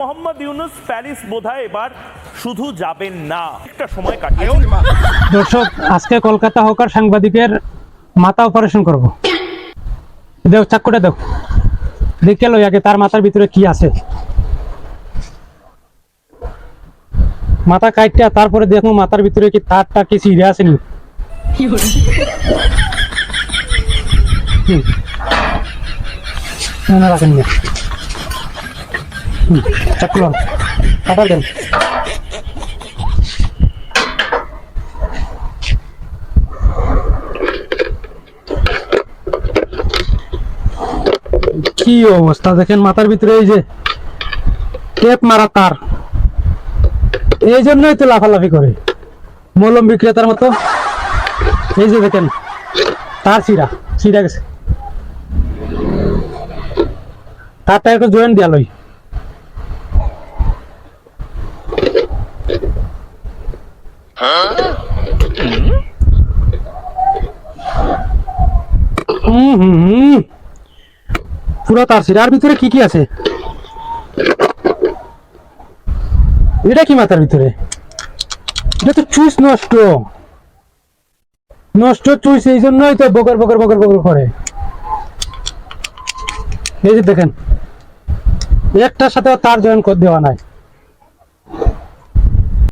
Mohammad Yunus Paris বোধহয় এবার শুধু যাবেন না। একটা সময় কাটিয়ে দর্শক আজকে কলকাতা হকার সাংবাদিকের মাথা অপারেশন করব। দেও চাক্কুটা দেও দেখে লই আগে তার মাথার ভিতরে কি আছে। মাথা কাইটা তারপরে দেখো মাথার ভিতরে কি তারটা কি সিরে আছে নি। না, না, রাখেন না। কাটা দেন কি অবস্থা দেখেন মাথার ভিতরে এই যে টেপ মারা তার। এই জন্যই তো লাফালাফি করে। মলম বিক্রেতার মতো। এই যে দেখেন, তার সিরা সিরা গেছে। তারটা একটু জয়েন দিয়া লই। পুরো তার সিরা আর ভিতরে কি কি আছে? এটা কি মাথার ভিতরে? এটা তো চুইস নষ্ট। নষ্ট চুইস এই জন্যই তো বকর বকর বকর বকর করে। এই যে দেখেন, একটার সাথে তার জয়েন করে দেওয়া নাই।